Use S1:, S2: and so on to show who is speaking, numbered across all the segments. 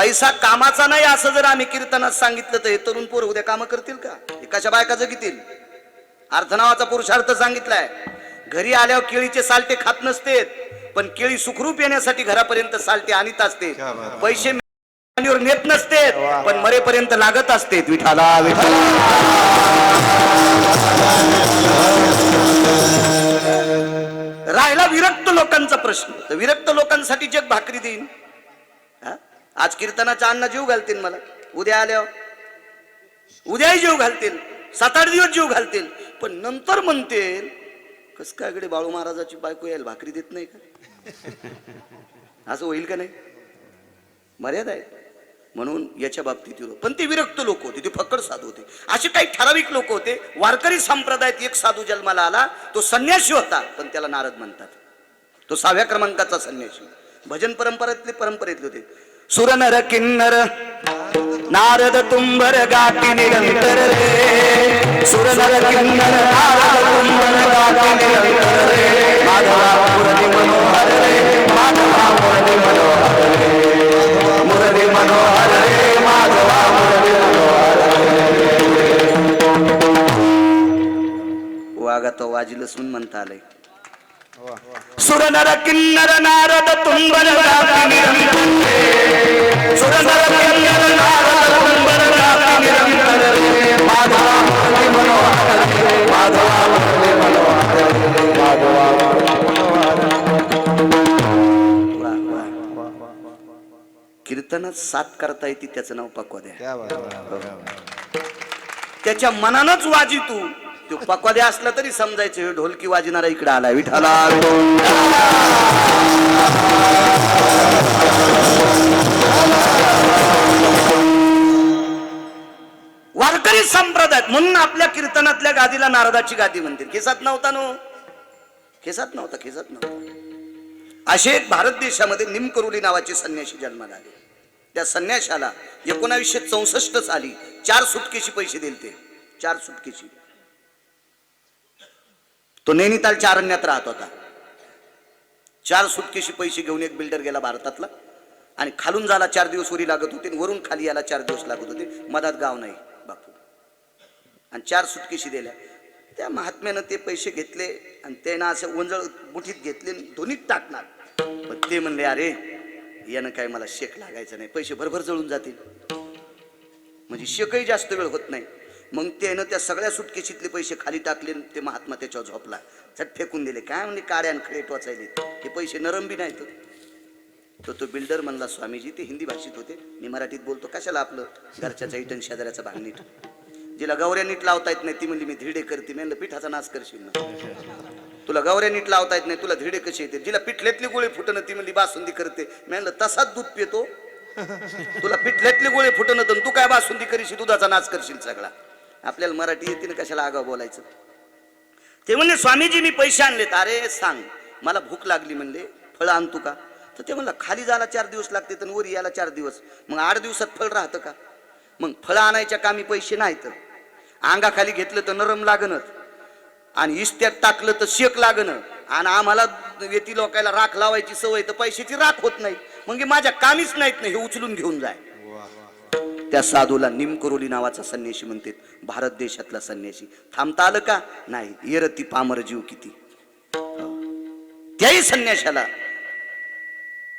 S1: पैसा कामाचा नाही असं जर आम्ही कीर्तनात सांगितलं तर हे तरुण पोरं उद्या कामं करतील का? एकाच्या बायका जगितील? अर्थ नावाचा पुरुषार्थ सांगितलाय. घरी आल्यावर केळीचे सालटे खात नसते पण केळी सुखरूप येण्यासाठी घरापर्यंत सालटे आणीत असते. पैसे नेत नसते पण मरेपर्यंत लागत असते विठाला विठाला राहिला विरक्त लोकांचा प्रश्न. तर विरक्त लोकांसाठी जग भाकरी देईन? आज कीर्तनाचा अन्न जीव घालतील मला. उद्या आल्यावर. उद्याही जीव घालतील. सात आठ दिवस जीव घालतील. पण नंतर म्हणतील कस काय कडे बाळू महाराजाची बायको यायला भाकरी देत नाही का? असं होईल का नाही? मर्यादा आहे. म्हणून याच्या बाबतीत पण ते विरक्त लोक होते. ते फक्कड साधू होते. असे काही ठराविक लोक होते. वारकरी संप्रदायात एक साधू जन्माला आला. तो संन्यासी होता पण त्याला नारद म्हणतात. तो सहाव्या क्रमांकाचा संन्यासी भजन परंपरेतले परंपरेतले होते. सुरनर किन्नर नारद तुंबर गाठी निरंतर रे सुरनर किन्नर नारद तुंबर गाठी निरंतर रे माधवा मुरली मनोहर रे माधवा मुरली मनोहर रे मुरली मनोहर रे माधवा मुरली वागा तो वाजिल सुन म्हणता आलंय मनोहर रे. माधवा मुरली मनोहर रे. वा, वा. कीर्तनात साथ करता येते त्याचं नाव
S2: बात आहे.
S1: त्याच्या मनानच वाजी तू तो पकवादे असला तरी समजायचं. हे ढोलकी वाजणारा इकडे आला विठाला वारकरी संप्रदाय म्हणून आपल्या कीर्तनातल्या गादीला नारदाची गादी म्हणतील. केसात नव्हता नो. केसात नव्हता केसात नव्हता. असे एक भारत देशामध्ये निमकरुली नावाचे संन्याशी जन्माला आले. त्या संन्याशाला एकोणावीसशे चौसष्ट साली चार सुटकेशी पैसे दिले ते. चार सुटकेशी. तो नैनितालच्या अरण्यात राहत होता. चार सुटकेशी पैसे घेऊन एक बिल्डर गेला भारतातला. आणि खालून झाला चार दिवस उरी लागत होते वरून खाली याला चार दिवस लागत होते. मधात गाव नाही बापू. आणि चार सुटकेशी दिल्या. त्या महात्म्यानं ते पैसे घेतले आणि त्यानं असं वंजळ मुठीत घेतले आणि टाकणार. पण ते म्हणले अरे यानं काय मला शेक लागायचं नाही. पैसे भरभर जळून जातील. म्हणजे शेकही जास्त वेळ होत नाही. मग त्यानं त्या सगळ्या सुटकेशीतले पैसे खाली टाकले ते महात्मा त्याच्यावर झोपला. त्यात फेकून दिले. काय म्हणजे काड्यान खडे वाचायले हे पैसे नरम बी नाहीत. तो तो बिल्डर म्हणला स्वामीजी ते हिंदी भाषेत होते. मी मराठीत बोलतो. कशाला आपलं घरच्याचा इटन शेजाऱ्याचा भाग नीट? जिला गौऱ्या नीट लावता येत नाही ती म्हणली मी धिडे करते. म्हणलं पिठाचा नाश करशील ना? तुला गौऱ्या नीट लावता येत नाही. तुला धिडे कशी येते जिला पिठल्यातली गोळी फुटणं ती म्हणली बासुंदी करते. म्हणलं तसाच दूध पितो? तुला पिठल्यातले गोळे फुटणं तर तू काय बासुंदी करीशी? दुधाचा नाच करशील सगळा. आपल्याला मराठी येते ना कशाला आगाव बोलायचं? ते म्हणले स्वामीजी मी पैसे आणलेत. अरे सांग. मला भूक लागली म्हणले. फळ आणतो का? तर ते म्हणलं खाली जायला चार दिवस लागते तर वर यायला चार दिवस. मग आठ दिवसात फळ राहतं का? मग फळं आणायच्या कामी पैसे नाहीत अंगाखाली घेतलं तर नरम लागणच आणि इस्त्यात टाकलं तर शेक लागणं आणि आम्हाला येती लोकायला राख लावायची सवय तर पैशाची राख होत नाही. मग हे माझ्या कामीच नाहीत नाही हे उचलून घेऊन जाय. त्या साधूला निमकरोली नावाचा संन्याशी म्हणतात. भारत देशातला संन्याशी. थांबता आलं का? नाही. येरती पामर जीव किती. त्याही संन्याशाला.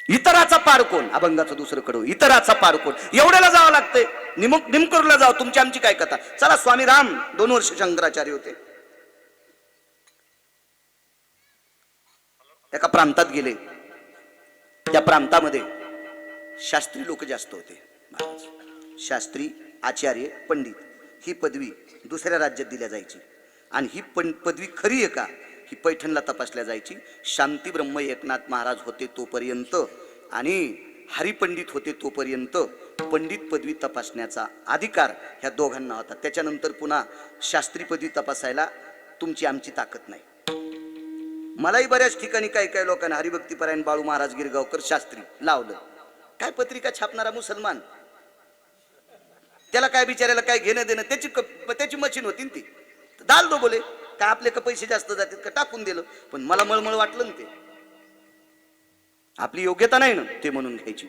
S1: इतराचा पार कोण? अभंगाचं दुसरं कडव. इतराचा पार कोण? एवढ्याला जावं लागतंय. निमक निमकरूला जावं. तुमची आमची काय कथा? चला स्वामी राम. दोन वर्ष शंकराचार्य होते. एका प्रांतात गेले. त्या प्रांतामध्ये शास्त्री लोक जास्त होते. महाराज. शास्त्री आचार्य पंडित ही पदवी दुसऱ्या राज्यात दिल्या जायची. आणि ही पण पदवी खरी आहे का? ही पैठणला तपासल्या जायची. शांती ब्रह्म एकनाथ महाराज होते तोपर्यंत आणि हरिपंडित होते तोपर्यंत पंडित पदवी तपासण्याचा अधिकार ह्या दोघांना होता. त्याच्यानंतर पुन्हा शास्त्री पदवी तपासायला तुमची आमची ताकद नाही. मलाही बऱ्याच ठिकाणी काही काही लोकांना हरिभक्तीपरायण बाळू महाराज गिरगावकर शास्त्री लावलं. काय पत्रिका छापणारा मुसलमान? त्याला काय बिचारायला काय घेणं देणं त्याची त्याची मशीन होती ना ती. दाल दो बोले का आपले का पैसे जास्त जातात का टाकून दिलं. पण मला मळमळ वाटलं ना ते. आपली योग्यता नाही ना ते म्हणून घ्यायची.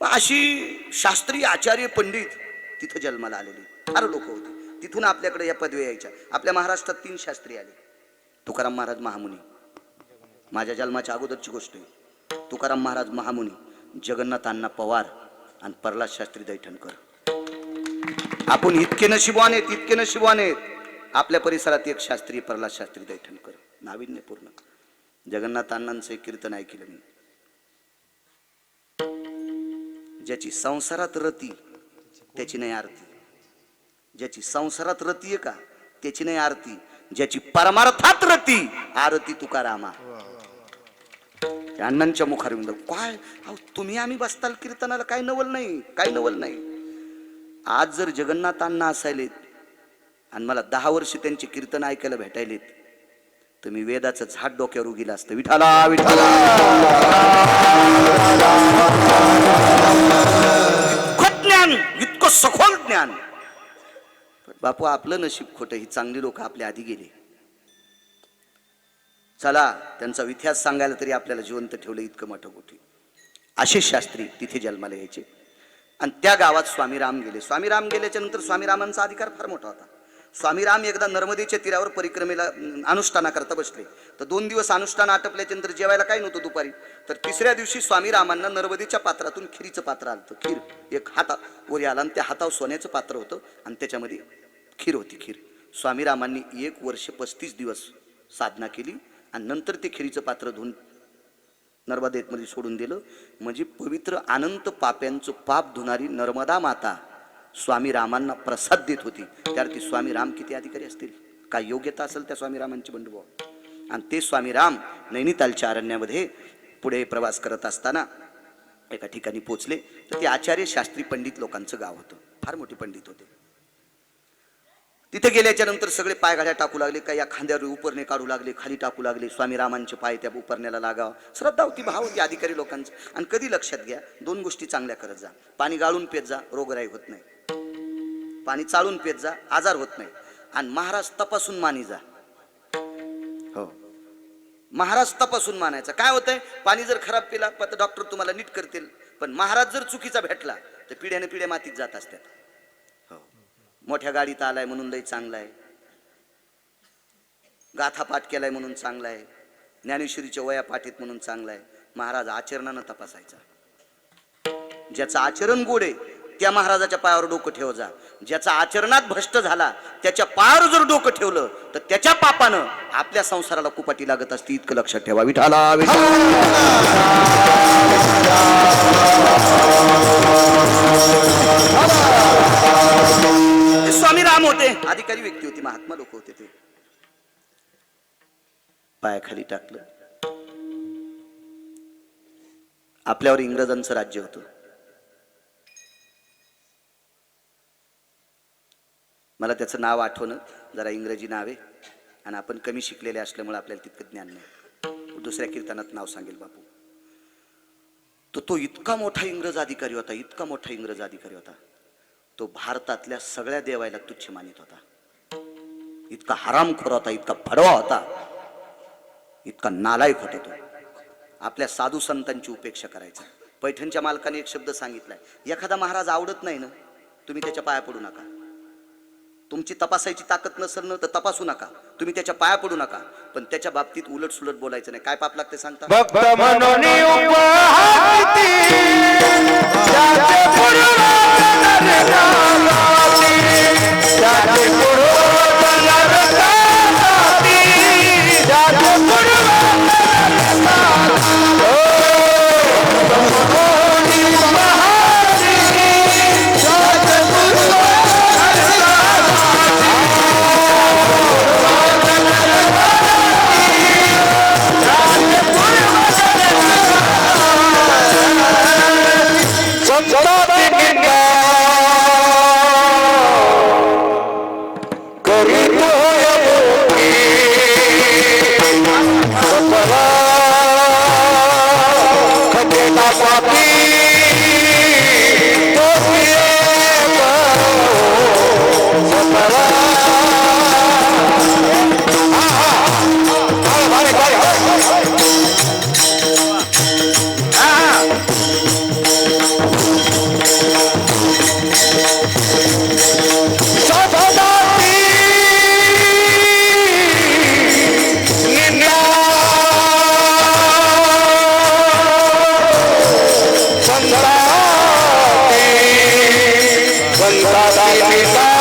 S1: अशी शास्त्रीय आचार्य पंडित तिथं जन्माला आलेले. फार लोक होते. तिथून आपल्याकडे या पदव्या यायच्या. आपल्या महाराष्ट्रात तीन शास्त्री आले. तुकाराम महाराज महामुनी. माझ्या जन्माच्या अगोदरची गोष्ट आहे. तुकाराम महाराज महामुनी जगन्नाथ अण्णा पवार आणि प्रल्हाद शास्त्री दैठणकर. आपण इतके नशिबवान आहेत इतके नशिबवान आहेत. आपल्या परिसरात एक शास्त्री प्रल्हाद शास्त्री दैठणकर नाविन्यपूर्ण जगन्नाथ अण्णांचं एक कीर्तन ऐकलं मी. ज्याची संसारात रती त्याची नाही आरती. ज्याची संसारात रती आहे का त्याची नाही आरती. ज्याची परमार्थात रती आरती तुकारामा. अण्णांच्या मुखार काय? तुम्ही आम्ही बसताल कीर्तनाला? काय नवल नाही काय नवल नाही. आज जर जगन्नाथांना असायलेत आणि मला दहा वर्ष त्यांचे कीर्तन ऐकायला भेटायलेत तर मी वेदाचं झाड डोक्यावर उगीला असतं. विठाला विठाला ज्ञान इतकं सखोल ज्ञान. पण बापू आपलं नशीब खोटं ही चांगली लोक आपल्या आधी गेली. चला त्यांचा इतिहास सांगायला तरी आपल्याला जिवंत ठेवलं इतकं मोठं गोठी आशिष शास्त्री तिथे जन्माला यायचे. आणि त्या गावात स्वामीराम गेले. स्वामीराम गेल्याच्यानंतर स्वामीरामांचा अधिकार फार मोठा होता. स्वामीराम एकदा नर्मदेच्या तीरावर परिक्रमेला अनुष्ठानाकरता बसले. तर दोन दिवस अनुष्ठान आटपल्याच्या नंतर जेवायला काय नव्हतं दुपारी. तर तिसऱ्या दिवशी स्वामीरामांना नर्मदेच्या पात्रातून खिरीचं पात्र आलं खीर एक हाता वर आला आणि त्या हातावर सोन्याचं पात्र होतं आणि त्याच्यामध्ये खीर होती खीर. स्वामीरामांनी एक वर्ष पस्तीस दिवस साधना केली आणि नंतर ते खिरीचं पात्र धुवून नर्मदेमध्ये सोडून दिलं. म्हणजे पवित्र अनंत पाप्यांचं पाप धुणारी नर्मदा माता स्वामी रामांना प्रसाद देत होती. त्यावर ती स्वामी राम किती अधिकारी असतील? काय योग्यता असेल त्या स्वामी रामांची बंडुभाव आणि ते स्वामी राम नैनितालच्या अरण्यामध्ये पुढे प्रवास करत असताना एका ठिकाणी पोचले. तर ते आचार्य शास्त्री पंडित लोकांचं गाव होतं. फार मोठे पंडित होते. तिथे गेल्याच्यानंतर सगळे पाय गाड्या टाकू लागले काही या खांद्यावर उपरणे काढू लागले खाली टाकू लागले स्वामी रामांचे पाय त्या उपरण्याला लागाव. श्रद्धा होती भाव होती अधिकारी लोकांचं. आणि कधी लक्षात घ्या दोन गोष्टी चांगल्या करत जा. पाणी गाळून पेत जा रोगराई होत नाही. पाणी चाळून पेत जा आजार होत नाही. आणि महाराज तपासून मानी जा. हो. महाराज तपासून मानायचा. काय होतंय? पाणी जर खराब पिला तर डॉक्टर तुम्हाला नीट करतील. पण महाराज जर चुकीचा भेटला तर पिढ्याने पिढ्या मातीत जात असतात मोठ्या गाडीत आलाय म्हणून लय चांगला आहे गाथा पाठ केलाय म्हणून चांगला आहे ज्ञानेश्वरीच्या वया पाठीत म्हणून चांगला आहे महाराज आचरणानं तपासायचा. ज्याचं आचरण गोड आहे त्या महाराजाच्या पायावर डोकं ठेव जा. ज्याचा आचरणात भ्रष्ट झाला त्याच्या पायावर जर डोकं ठेवलं तर त्याच्या पापानं आपल्या संसाराला कुपाटी लागत असते इतकं लक्षात ठेवा. विठाला विठाला होते. अधिकारी व्यक्ती होती महात्मा लोक होते ते. पायाखाली टाकलं. आपल्यावर इंग्रजांचं राज्य होतं. मला त्याचं नाव आठवणं जरा इंग्रजी नाव आहे आणि आपण कमी शिकलेले असल्यामुळे आपल्याला तितकं ज्ञान नाही. दुसऱ्या कीर्तनात नाव सांगेल बापू. तर तो इतका मोठा इंग्रज अधिकारी होता इतका मोठा इंग्रज अधिकारी होता. तो भारतातल्या सगळ्या देवायला तुच्छ मानित होता. इतका हरामखोर होता इतका भडवा होता इतका नालायक होता तो. आपल्या साधू संतांची उपेक्षा करायचा. पैठणच्या मालकाने एक शब्द सांगितलाय एखादा महाराज आवडत नाही ना तुम्ही त्याच्या पाया पडू नका. तुमची तपासायची ताकद नसेल ना तर तपासू नका. तुम्ही त्याच्या पाया पडू नका. पण त्याच्या बाबतीत उलट सुलट बोलायचं नाही. काय पाप लागते सांगता?
S2: Canada. दादा करूया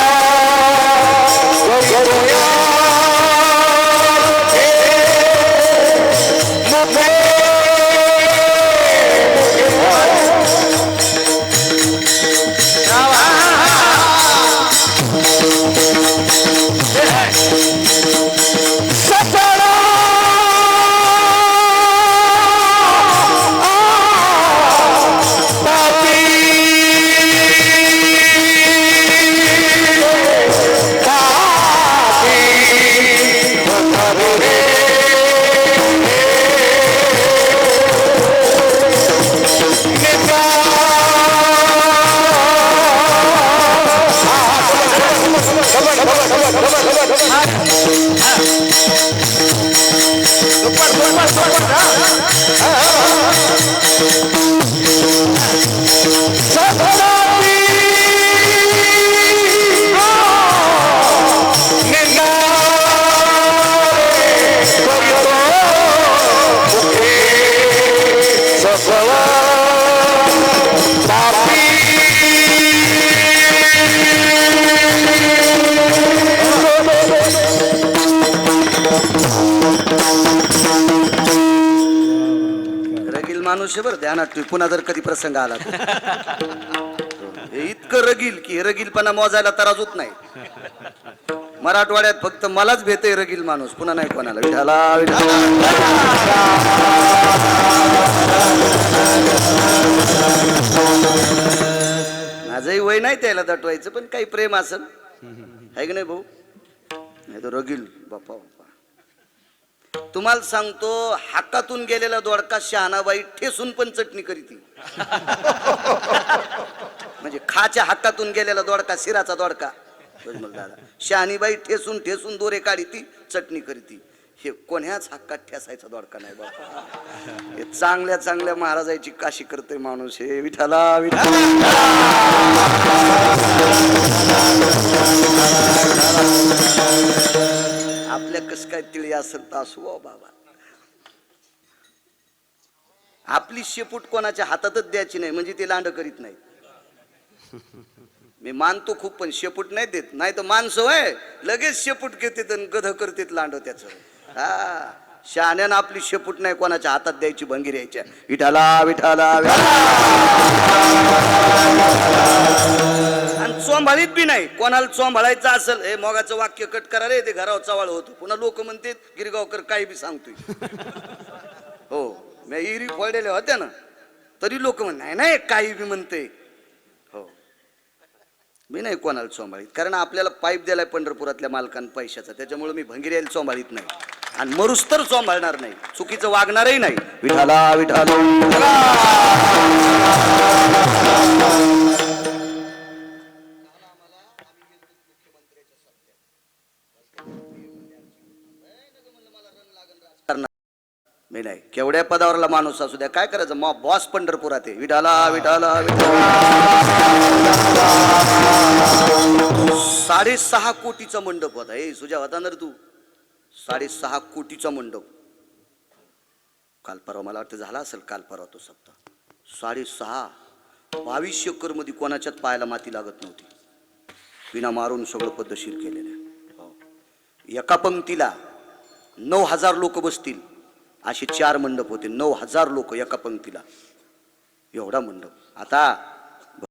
S1: Thank you. बरं ध्यानात ठेव. पुन्हा जर कधी प्रसंग आला तर. हे इतकं रगील की हे रगीलपणा मोजायला तराज होत नाही. मराठवाड्यात फक्त मलाच भेटय रगील माणूस पुन्हा नाही कोणाला. विठाला विठाला माझंही वय नाही त्याला दटवायचं पण काही प्रेम असेल आहे की नाही भाऊ? नाही तर रगील बापा तुम्हाला सांगतो हातातून गेलेला दोडका शहाणाबाई ठेसून पण चटणी करीती म्हणजे खाच्या हातातून गेलेला दोडका शिराचा दोडका. दादा. शहाणीबाई ठेसून ठेसून दोरे काढी ती चटणी करीती. हे कोण्याच हक्कात ठेसायचा दोडका नाही बाबा हे चांगल्या चांगल्या महाराजाची काशी करतोय माणूस हे. विठाला विठाला आपल्या कस काय तिळी असेल तर असू बाबा. आपली शेपूट कोणाच्या हातातच द्यायची नाही म्हणजे ते लांड करीत नाही मी मानतो खूप पण शेपूट नाही देत. नाही तर माणसं होय लगेच शेपूट घेते आणि गध करतेत लांड त्याच. हा शहाण्यानं आपली शेपूट नाही कोणाच्या हातात द्यायची भंगी द्यायच्या विठाला विठाला आणि चोंभाळीत बी नाही. कोणाला चोंभाळायचं असेल हे मोगाचं वाक्य कट करा रे ते घरावर चवाळ होतो. पुन्हा लोक म्हणते गिरगावकर काही बी सांगतोय. हो मी इरी फोडलेल्या होत्या ना तरी लोक म्हण नाही नाही काही बी म्हणते. हो. मी नाही कोणाला चोंभाळीत कारण आपल्याला पाईप दिलाय पंढरपुरातल्या मालकान पैशाचा. त्याच्यामुळे मी भंगिऱ्याला चोंभाळीत नाही. आणि मरुस तर चोंभाळणार नाही. चुकीचं वागणारही नाही. विठाला विठाला नाही नाही. केवढ्या पदावरला माणूस असू द्या काय करायचं? मग बॉस पंढरपुरात आहे. विठाला विठाला विठाला. साडेसहा कोटीचा मंडप होता. ए सुजा होता ना तू. साडेसहा कोटीचा मंडप. काल परवा मला वाटतं झाला असेल काल परवा तो सप्ताह. साडेसहा. बावीस एकरमध्ये कोणाच्यात पायाला माती लागत नव्हती? विना मारून सगळं पद्धतशीर केलेलं आहे. हो. एका पंक्तीला नऊ हजार लोक बसतील. असे चार मंडप होते. नऊ हजार लोक एका पंक्तीला. एवढा मंडप. आता